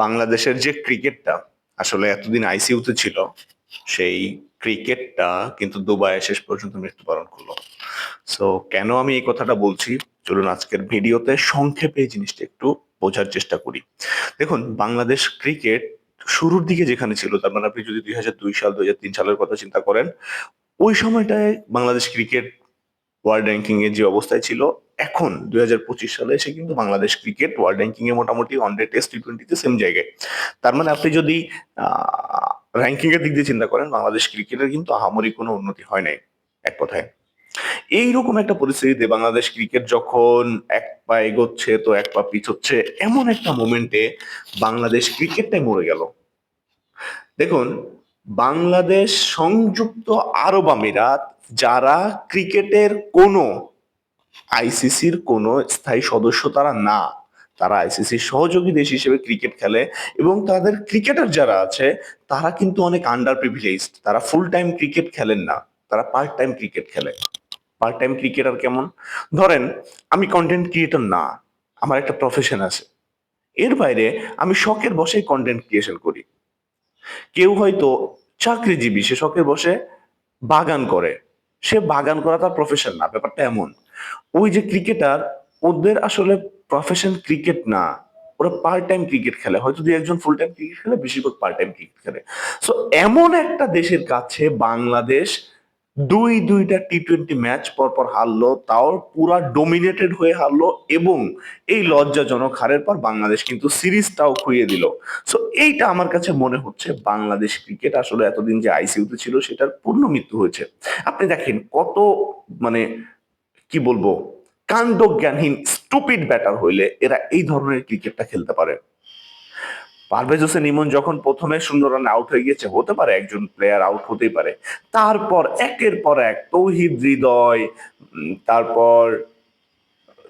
বাংলাদেশের যে ক্রিকেটটা, আসলে এতদিন আইসিইউতে ছিল, সেই ক্রিকেটটা কিন্তু দুবাইয়ে শেষ পর্যন্ত মৃত্যুবরণ করল। সো কেন আমি এই কথাটা বলছি? চলুন আজকের ভিডিওতে সংক্ষেপে এই জিনিসটা একটু বোঝার চেষ্টা করি। দেখুন, বাংলাদেশ ক্রিকেট শুরুর দিকে যেখানে ছিল, তার মানে আপনি যদি দুই হাজার দুই সাল, দুই হাজার তিন সালের কথা চিন্তা করেন, ওই সময়টায় বাংলাদেশ ক্রিকেট ওয়ার্ল্ড র্যাঙ্কিং এর যে অবস্থায় ছিল, এখন দুই হাজার পঁচিশ সালে এসে কিন্তু বাংলাদেশ ক্রিকেট ওয়ার্ল্ড র্যাঙ্কিং এ মোটামুটি ওয়ানডে টেস্ট টি টোয়েন্টিতে সেম জায়গায়। তার মানে আপনি যদি র্যাঙ্কিং এর দিক দিয়ে চিন্তা করেন, বাংলাদেশ ক্রিকেটের কিন্তু আহামরি কোনো উন্নতি হয় নাই এক কথায়। এইরকম একটা পরিস্থিতিতে বাংলাদেশ ক্রিকেট যখন এক পা এগোচ্ছে, তো এক পা পিছোচ্ছে, এমন একটা মোমেন্টে বাংলাদেশ ক্রিকেটটাই মরে গেল। দেখুন, বাংলাদেশ সংযুক্ত আরব আমিরাত যারা ক্রিকেটের কোনো আইসিসির কোনো স্থায়ী সদস্য তারা না, তারা আইসিসির সহযোগী দেশ হিসেবে ক্রিকেট খেলে এবং তাদের ক্রিকেটার যারা আছে, তারা কিন্তু অনেক আন্ডার প্রিভিলেজড তারা ফুল টাইম ক্রিকেট খেলেন না, তারা পার্ট টাইম ক্রিকেট খেলে। পার্ট টাইম ক্রিকেটার কেমন? ধরেন, আমি কন্টেন্ট ক্রিয়েটর না, আমার একটা প্রফেশন আছে। এর বাইরে আমি শখের বসেই কন্টেন্ট ক্রিয়েশন করি। কেউ হয়তো চাকরিজীবী, সে শখের বসে বাগান করে সে বাগান করা তার প্রফেশন না, ব্যাপারটা এমন। ওই যে ক্রিকেটার ওদের আসলে প্রফেশন ক্রিকেট না। ওরা পার্ট টাইম ক্রিকেট খেলে। হয়তো দুই একজন ফুল টাইম ক্রিকেট খেলে, বেশিরভাগ পার্ট টাইম ক্রিকেট খেলে। সো এমন একটা দেশের কাছে, বাংলাদেশ দুই দুইটা টি টোয়েন্টি ম্যাচ পর পর হারলো, তাও পুরা ডোমিনেটেড হয়ে হারলো এবং এই লজ্জাজনক হারের পর বাংলাদেশ কিন্তু সিরিজটাও খুইয়ে দিল। সো এইটা আমার কাছে মনে হচ্ছে বাংলাদেশ ক্রিকেট আসলে এতদিন যে আইসিইউতে ছিল সেটার পূর্ণ মৃত্যু হয়েছে। আপনি দেখেন কত মানে কি বলব কাণ্ড জ্ঞানহীন স্টুপিড ব্যাটার হইলে এরা এই ধরনের ক্রিকেটটা খেলতে পারে। পারভেজ হোসেন ইমন যখন প্রথমে শূন্য রানে আউট হয়ে গিয়েছে, হতে পারে একজন প্লেয়ার আউট হতেই পারে। তারপর একের পর এক তৌহিদ হৃদয় তারপর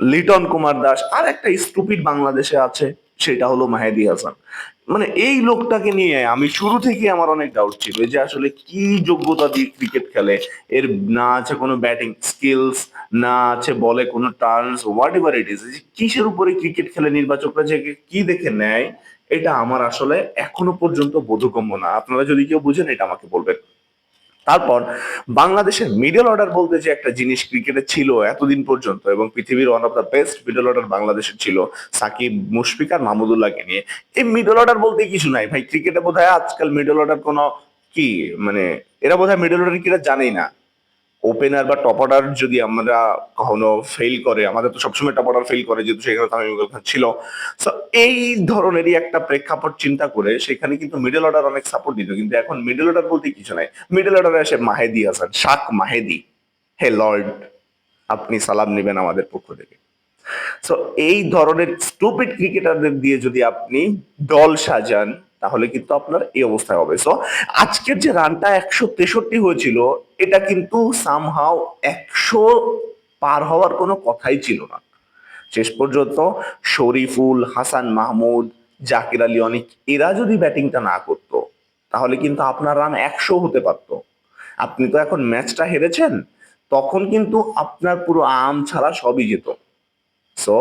লিটন কুমার দাস, আর একটা স্টুপিড বাংলাদেশে আছে, সেটা হলো মাহেদি হাসান। মানে এই লোকটাকে নিয়ে আমি শুরু থেকে আমার অনেক ডাউট ছিল, যে আসলে কি যোগ্যতা দিয়ে ক্রিকেট খেলে। এর না আছে কোনো ব্যাটিং স্কিলস না আছে বলে কোনো turns whatever it is কিসের উপরে ক্রিকেট খেলে নির্বাচকরা যে কি দেখে নেয় এটা আমার আসলে এখনও পর্যন্ত বোধগম্য না। আপনারা যদি কেউ বুঝেন, এটা আমাকে বলবেন। তারপর, বাংলাদেশের মিডল অর্ডার বলতে যে একটা জিনিস ক্রিকেটে ছিল এতদিন পর্যন্ত এবং পৃথিবীর one of the best middle order বাংলাদেশের ছিল সাকিব, মুশফিক আর মাহমুদুল্লাহকে নিয়ে। এই মিডল অর্ডার বলতে কিছু নাই। ভাই ক্রিকেটে বোধ আজকাল মিডল অর্ডার কোনো কি? মানে এরা বোধ হয় মিডল অর্ডার কিটা জানেই না। ওপেনার বা টপ অর্ডার যদি আমরা কখনো ফেল করে আমাদের তো সবসময় টপ অর্ডার ফেল করে যেহেতু সেখানে তামিম ইকবাল খান ছিল। So, এই ধরনেরই একটা প্রেক্ষাপট চিন্তা করে সেখানে কিন্তু মিডল অর্ডার অনেক সাপোর্ট দিত। কিন্তু এখন মিডল অর্ডার বলতে কিছু নাই। মিডল অর্ডারে আসে মাহেদি হাসান শাক মাহেদি। হে লর্ড আপনি সালাম নেবেন আমাদের পক্ষ থেকে। সো এই ধরনের স্টুপিড ক্রিকেটারদের দিয়ে যদি আপনি দল সাজান তাহলে কিন্তু আপনার এই অবস্থায় হবে। সো আজকের যে রানটা একশো তেষট্টি হয়েছিল, এটা কিন্তু সামহাও একশো পার হওয়ার কোনো কথাই ছিল না। শেষ পর্যন্ত শরীফুল, হাসান মাহমুদ, জাকির আলী অনিক, এরা যদি ব্যাটিংটা না করতো, তাহলে কিন্তু আপনার রান একশো হতে পারতো। আপনি তো এখন ম্যাচটা হেরেছেন, তখন কিন্তু আপনার পুরো আম ছাড়া সবই যেত। সো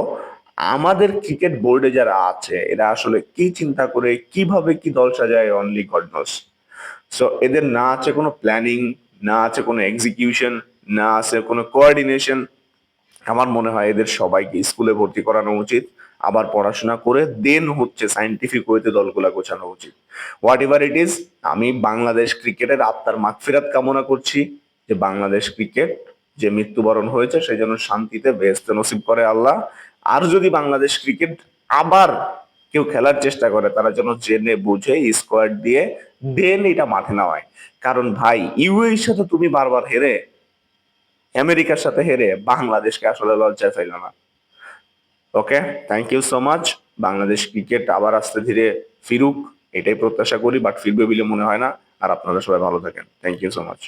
আমাদের ক্রিকেট বোর্ডে যারা আছে, এরা আসলে কি চিন্তা করে, কীভাবে কি দল সাজায় অনলি গড নোস সো এদের না আছে কোনো প্ল্যানিং না আছে কোনো এক্সিকিউশন না আছে কোনো কোঅর্ডিনেশন আমার মনে হয় এদের সবাইকে স্কুলে ভর্তি করানো উচিত, আবার পড়াশোনা করে দেন হচ্ছে সাইন্টিফিক ওয়েতে দলগুলা গোছানো উচিত। হোয়াট এভার ইট ইজ আমি বাংলাদেশ ক্রিকেটের আত্মার মাগফিরাত কামনা করছি যে বাংলাদেশ ক্রিকেট যে মৃত্যুবরণ হয়েছে সেই জন্য শান্তিতে বেহেস্ত নসিব করে আল্লাহ। আর যদি বাংলাদেশ ক্রিকেট আবার কেউ খেলার চেষ্টা করে, তারা যেন জেনে, বুঝে স্কোয়াড দিয়ে দেন এটা মাঠে নেওয়ায় কারণ ভাই ইউএর সাথে তুমি বারবার হেরে, আমেরিকার সাথে হেরে বাংলাদেশকে আসলে লজ্জায় ফেলো না। Okay thank you so much Bangladesh cricket আবার আস্তে ধীরে ফিরুক, এটাই প্রত্যাশা করি বাট ফিরবে বলে মনে হয় না। আর আপনারা সবাই ভালো থাকেন। Thank you so much